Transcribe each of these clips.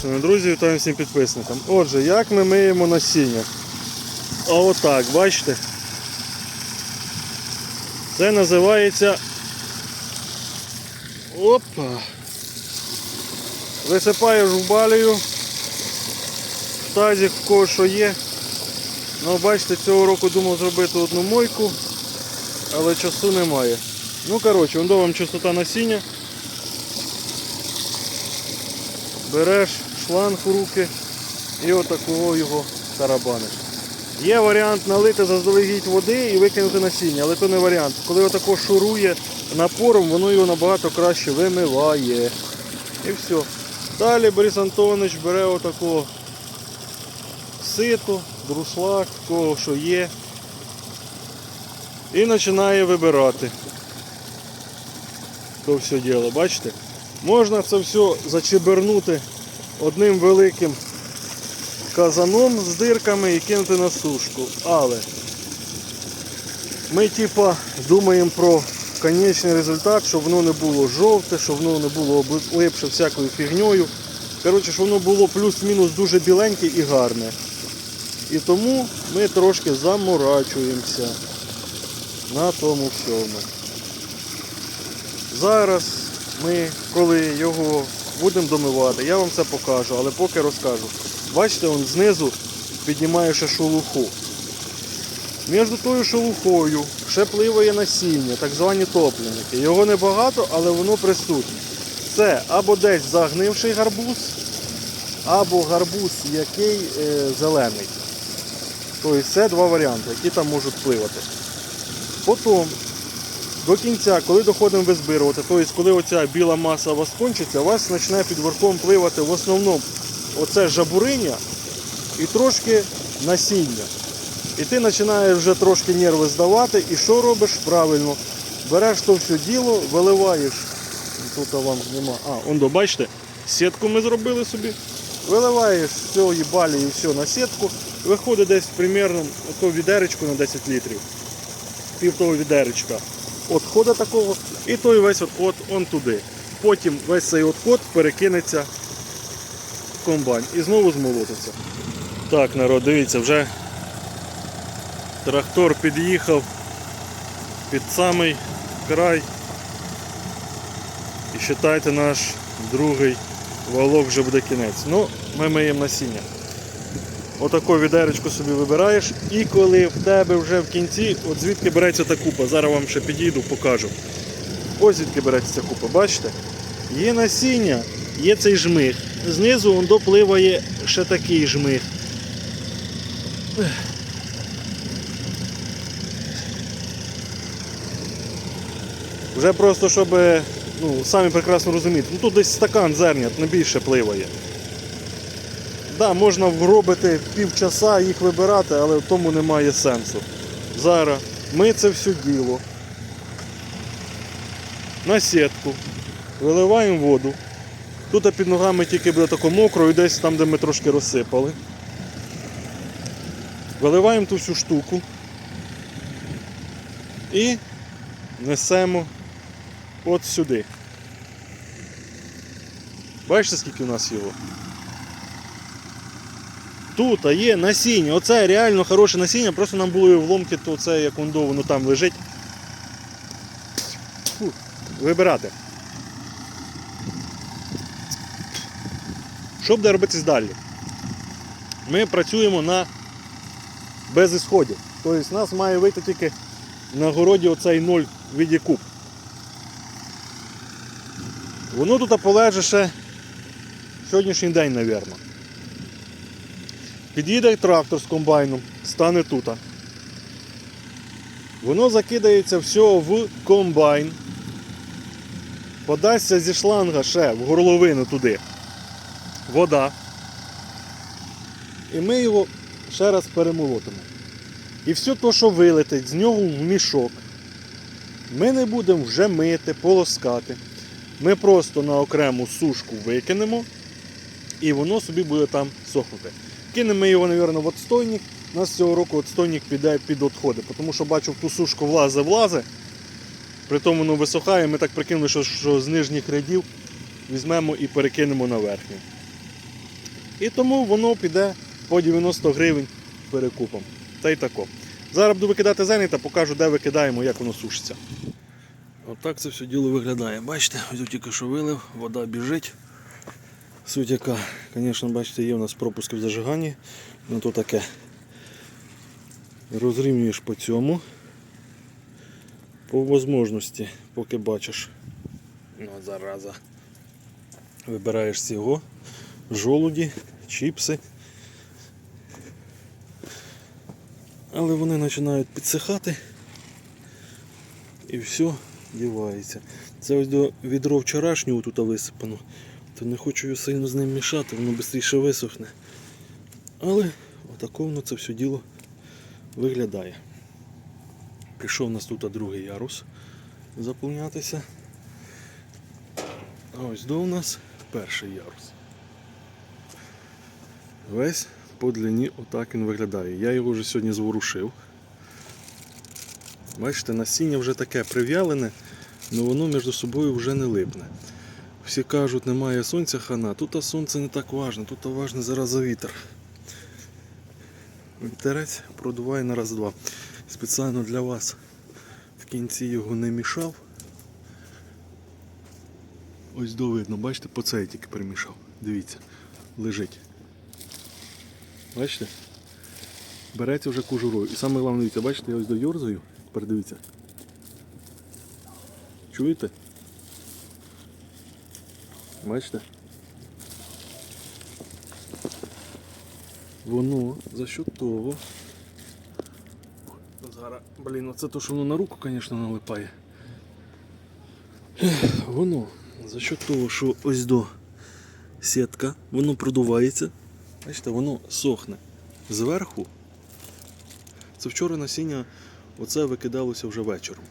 Шановні друзі, вітаю всім підписникам. Отже, як ми миємо насіння? А отак, бачите? Це називається. Опа. Висипаєш в балію. В тазик в кого що є. Ну, бачите, цього року думав зробити одну мойку, але часу немає. Ну, коротше, вон вам чистота насіння. Береш шланг у руки і отакого його тарабаниш. Є варіант налити заздалегідь води і викинути насіння, але то не варіант. Коли отако шурує напором, воно його набагато краще вимиває. І все. Далі Борис Антонович бере отакого сито, друшлак, кого що є. І починає вибирати. То все діло, бачите? Можна це все зачебернути одним великим казаном з дирками і кинути на сушку. Але ми типа думаємо про конечний результат, щоб воно не було жовте, щоб воно не було облипше всякою фігньою. Коротше, щоб воно було плюс-мінус дуже біленьке і гарне. І тому ми трошки заморачуємося на тому всьому. Зараз ми, коли його будемо домивати, я вам це покажу, але поки розкажу. Бачите, он знизу піднімає ще шелуху. Між тою шелухою ще пливає насіння, так звані топленики. Його небагато, але воно присутнє. Це або десь загнивший гарбуз, або гарбуз, який е, зелений. Тобто це два варіанти, які там можуть пливати. Потім до кінця, коли доходимо визбирувати, тобто коли оця біла маса у вас кончиться, у вас почне під верхом пливати в основному оце жабуриння і трошки насіння. І ти починаєш вже трошки нерви здавати, і що робиш правильно? Береш то все діло, виливаєш. Тут вам нема. А, он до, бачите, сітку ми зробили собі. Виливаєш з цієї балі і все на сітку. Виходить десь примерно ото відеречко на 10 літрів. Пів того відеречка отхода такого, і той весь отход он туди. Потім весь цей отход перекинеться в комбайн і знову змолотиться. Так, народ, дивіться, вже трактор під'їхав під самий край. І вважайте, наш другий валок вже буде кінець. Ну, ми миємо насіння. Отаку відеречку собі вибираєш, і коли в тебе вже в кінці, от звідки береться та купа, зараз вам ще підійду, покажу. Ось звідки береться ця купа, бачите? Є насіння, є цей жмих. Знизу он допливає ще такий жмих. Вже просто, щоб ну, самі прекрасно розуміти, ну тут десь стакан зернят, не більше пливає. Да, можна вробити півчаса їх вибирати, але в тому немає сенсу. Зараз ми це все діло на сітку, виливаємо воду. Тут під ногами тільки буде тако мокро і десь там, де ми трошки розсипали. Виливаємо ту всю штуку і несемо от сюди. Бачите, скільки у нас його? Тут є насіння. Оце реально хороше насіння, просто нам було вломки, то це як воно воно там лежить. Фу, вибирати. Що буде робитись далі? Ми працюємо на безісході. Тобто нас має вийти тільки на городі оцей ноль віді куб. Воно тут полеже ще сьогоднішній день, мабуть. Під'їде трактор з комбайном, стане тут. Воно закидається все в комбайн. Подасться зі шланга ще в горловину туди. Вода. І ми його ще раз перемолотимо. І все те, що вилетить з нього в мішок, ми не будемо вже мити, полоскати. Ми просто на окрему сушку викинемо і воно собі буде там сохнути. Кинемо ми його, мабуть, в отстойник. У нас цього року отстойник піде під відходи, тому що бачу, ту сушку влазе-влазе. При тому воно висохає, ми так прикинули, що, що з нижніх рядів візьмемо і перекинемо на верхню. І тому воно піде по 90 гривень перекупом. Та й тако. Зараз буду викидати зелень та покажу, де викидаємо, як воно сушиться. Отак це все діло виглядає. Бачите, ось тільки що вилив, вода біжить. Суть яка, звісно, бачите, є у нас пропуски в зажиганні, ну то таке. Розрівнюєш по цьому. По можливості, поки бачиш. Ну, зараза. Вибираєш цього, жолуді, чіпси. Але вони починають підсихати і все дівається. Це ось до відро вчорашнього тут висипано, то не хочу його сильно з ним мішати, воно швидше висохне. Але отако воно це все діло виглядає. Пішов у нас тут другий ярус заповнятися. А ось до у нас перший ярус. Весь по длині отак він виглядає. Я його вже сьогодні зворушив. Бачите, насіння вже таке прив'ялене, але воно між собою вже не липне. Всі кажуть, немає сонця хана. Тут сонце не так важне, тут важне зараз вітер. Вітерець продуває на раз-два. Спеціально для вас в кінці його не мішав. Ось до видно, бачите, по цей тільки перемішав. Дивіться, лежить. Бачите? Береться вже кожурою. І саме головне, бачите, я ось дойорзаю. Тепер дивіться. Чуєте? Бачите? Воно за счет того. Зараз, блін, оце то, що воно на руку, звісно, налипає. Воно за счет того, що ось до сітка, воно продувається. Бачите, воно сохне зверху. Це вчора насіння оце викидалося вже вечором,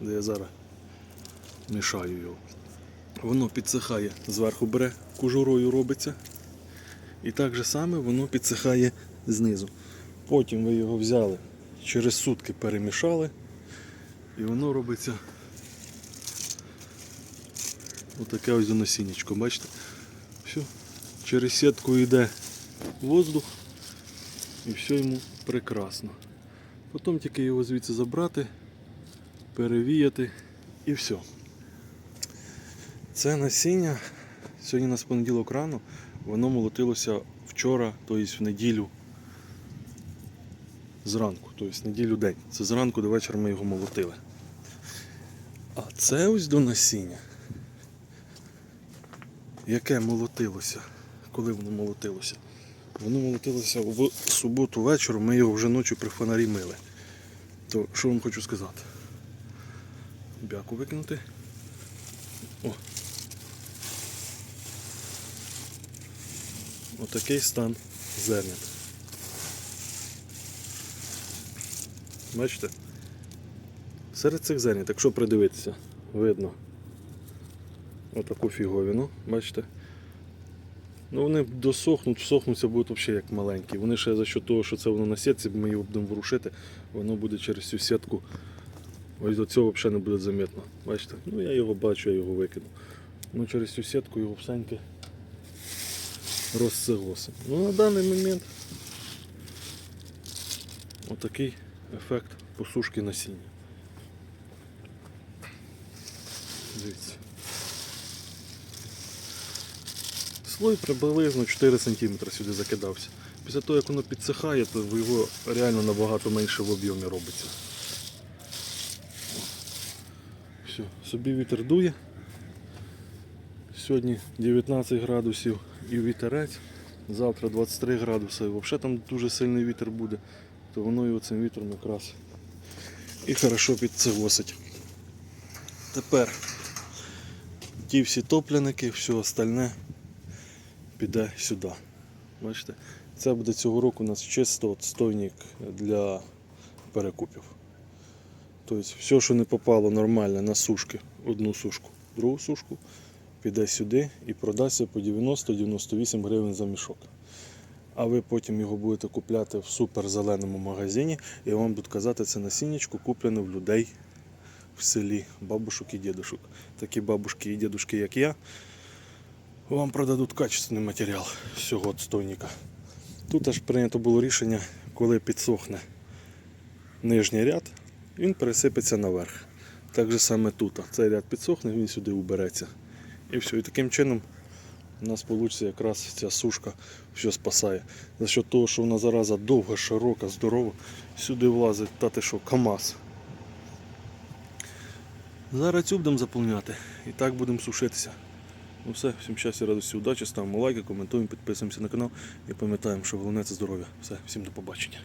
де я зараз мішаю його. Воно підсихає зверху бере, кожурою робиться. І так же саме воно підсихає знизу. Потім ви його взяли, через сутки перемішали, і воно робиться отаке ось насіннячко, бачите? Все. Через сітку йде воздух і все йому прекрасно. Потім тільки його звідси забрати, перевіяти і все. Це насіння, сьогодні у нас понеділок рано, воно молотилося вчора, тобто в неділю зранку, тобто неділю день. Це зранку до вечора ми його молотили. А це ось до насіння, яке молотилося. Коли воно молотилося? Воно молотилося в суботу вечором, ми його вже ночі при фонарі мили. То що вам хочу сказати? Бяку викинути. О. Отакий стан зернят. Бачите? Серед цих зернят, якщо придивитися, видно отаку фіговіну, бачите? Ну вони досохнуть, всохнуться, будуть взагалі як маленькі. Вони ще за що того, що це воно на сітці, ми його будемо ворушити, воно буде через цю сітку. Ось до цього взагалі не буде замітно. Бачите? Ну я його бачу, я його викину. Ну через цю сітку його всеньки розсилося. Ну на даний момент отакий ефект посушки насіння. Дивіться. Слой приблизно 4 см сюди закидався. Після того, як воно підсихає, то його реально набагато менше в об'ємі робиться. Все, собі вітер дує. Сьогодні 19 градусів і вітерець. Завтра 23 градуси. Взагалі там дуже сильний вітер буде, то воно його цим вітром якраз і хорошо підцевосить. Тепер ті всі топляники, все остальне піде сюди. Бачите? Це буде цього року у нас чисто отстойник для перекупів. Тобто все, що не попало нормально на сушки, одну сушку, другу сушку, піде сюди і продасться по 90-98 гривень за мішок. А ви потім його будете купляти в суперзеленому магазині і вам будуть казати, це насіннячко куплене в людей в селі, бабушок і дідушок. Такі бабушки і дідушки, як я, вам продадуть качественний матеріал з цього отстойника. Тут аж прийнято було рішення, коли підсохне нижній ряд, він пересипеться наверх. Так же саме тут. Цей ряд підсохне, він сюди убереться. І все. І таким чином у нас вийде якраз ця сушка все спасає. За счет того, що вона зараза довга, широка, здорова, сюди влазить та ти що, КАМАЗ. Зараз цю будемо заповняти і так будемо сушитися. Ну все, всім щастя, радості, удачі, ставимо лайки, коментуємо, підписуємося на канал і пам'ятаємо, що головне це здоров'я. Все, всім до побачення.